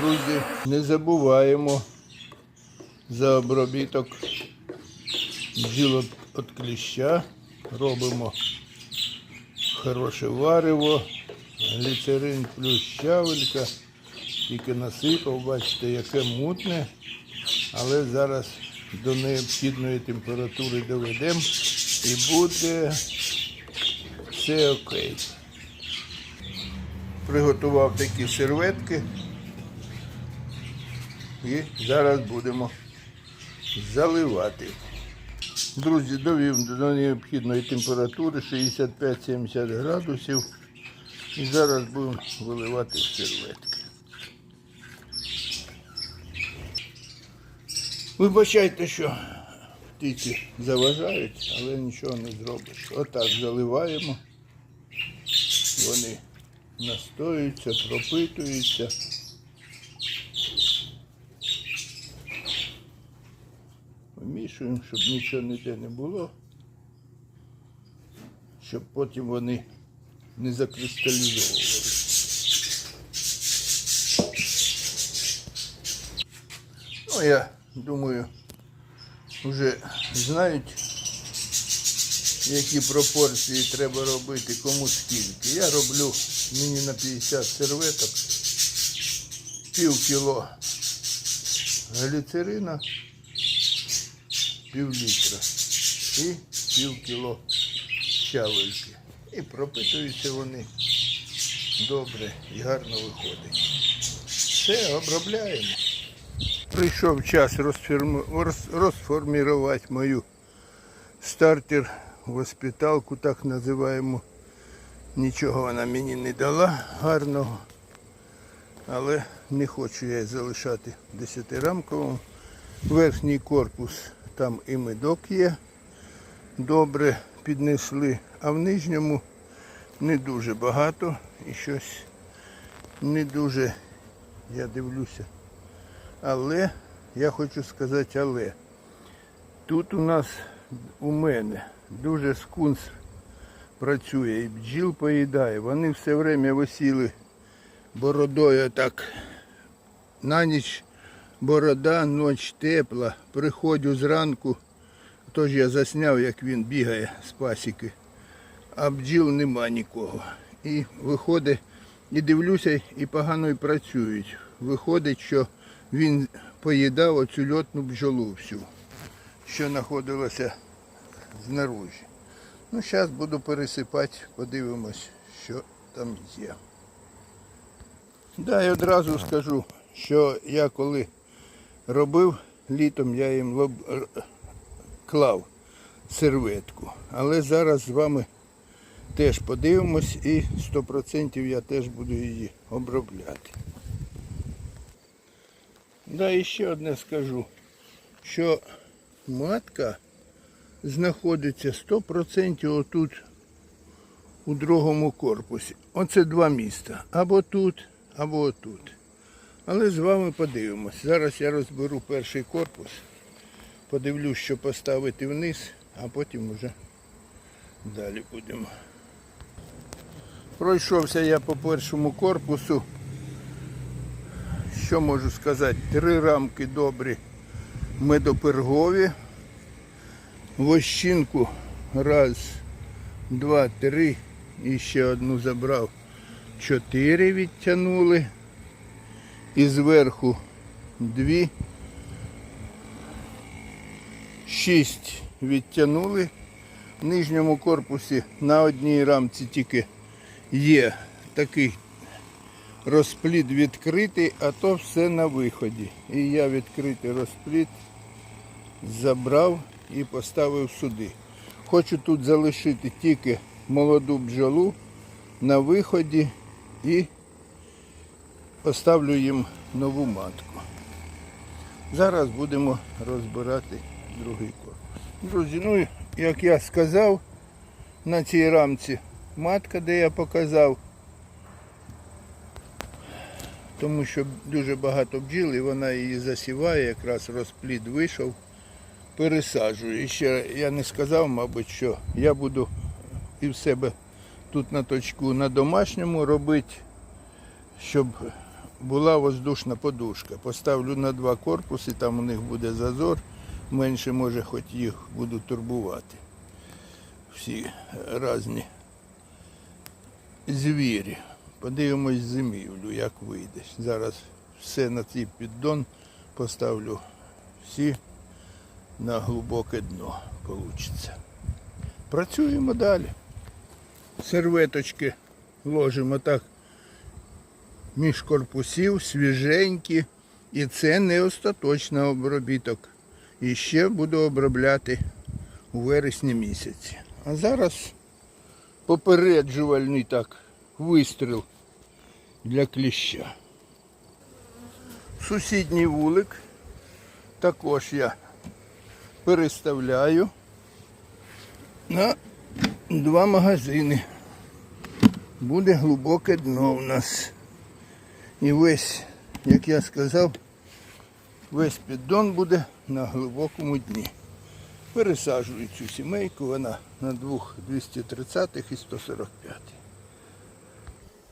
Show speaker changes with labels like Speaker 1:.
Speaker 1: Друзі, не забуваємо за обробіток бджіл від кліща. Робимо хороше варево, гліцерин плюс щавелька. Тільки насипав, бачите, яке мутне, але зараз до необхідної температури доведемо і буде все окей. Приготував такі серветки і зараз будемо заливати. Друзі, довів до необхідної температури 65-70 градусів. І зараз будемо виливати в серветки. Вибачайте, що птиці заважають, але нічого не зробиш. Отак заливаємо. Вони настоюються, пропитуються. Вимішуємо, щоб нічого ніде не було, щоб потім вони не закристалізовувалися. Ну, я думаю, вже знають, які пропорції треба робити, кому скільки. Я роблю мені на 50 серветок, пів кіло гліцерина, пів літра і пів кіло щавельки. І пропитуються вони добре і гарно виходить. Все, обробляємо. Прийшов час розформувати мою стартер госпіталку, так називаємо. Нічого вона мені не дала гарного, але не хочу я її залишати десятирамковим. Верхній корпус там і медок є. Добре піднесли, а в нижньому не дуже багато і щось не дуже, я дивлюся. Але я хочу сказати, але тут у нас у мене дуже скунс працює і бджіл поїдає. Вони все время висіли бородою так на ніч борода, ніч тепла. Приходжу зранку, тож я засняв, як він бігає з пасіки, а бджіл нема нікого. І виходить, і дивлюся, і погано і працюють. Виходить, що він поїдав оцю льотну бджолу всю, що знаходилася знаружі. Ну, зараз буду пересипати, подивимось, що там є. Да, і одразу скажу, що я коли робив літом, я їм лоб... клав серветку. Але зараз з вами теж подивимось і 100% я теж буду її обробляти. Да, і ще одне скажу, що матка знаходиться 100% отут у другому корпусі. Оце два міста. Або тут, або отут. Але з вами подивимось. Зараз я розберу перший корпус, подивлюсь, що поставити вниз, а потім вже далі будемо. Пройшовся я по першому корпусу. Що можу сказати? Три рамки добрі медопергові. Вощинку раз, два, три. І ще одну забрав. Чотири відтягнули. І зверху дві. Шість відтягнули. В нижньому корпусі на одній рамці тільки є такий розпліт відкритий, а то все на виході. І я відкритий розпліт забрав і поставив сюди. Хочу тут залишити тільки молоду бджолу на виході і поставлю їм нову матку. Зараз будемо розбирати другий корпус. Друзі, ну як я сказав, на цій рамці матка, де я показав, тому що дуже багато бджіл і вона її засіває, якраз розплід вийшов, пересаджую. І ще я не сказав, мабуть, що я буду і в себе тут на точку на домашньому робити, щоб була воздушна подушка. Поставлю на два корпуси, там у них буде зазор, менше може хоч їх буду турбувати. Всі різні звірі. Подивимось зимівлю, як вийде. Зараз все на цей піддон поставлю всі на глибоке дно получиться. Працюємо далі. Серветочки ложимо так між корпусів, свіженькі. І це не остаточний обробіток. І ще буду обробляти у вересні місяці. А зараз попереджувальний так вистріл для кліща. Сусідній вулик також я переставляю на два магазини. Буде глибоке дно у нас. І весь, як я сказав, весь піддон буде на глибокому дні. Пересаджую цю сімейку, вона на двох 230 і 145.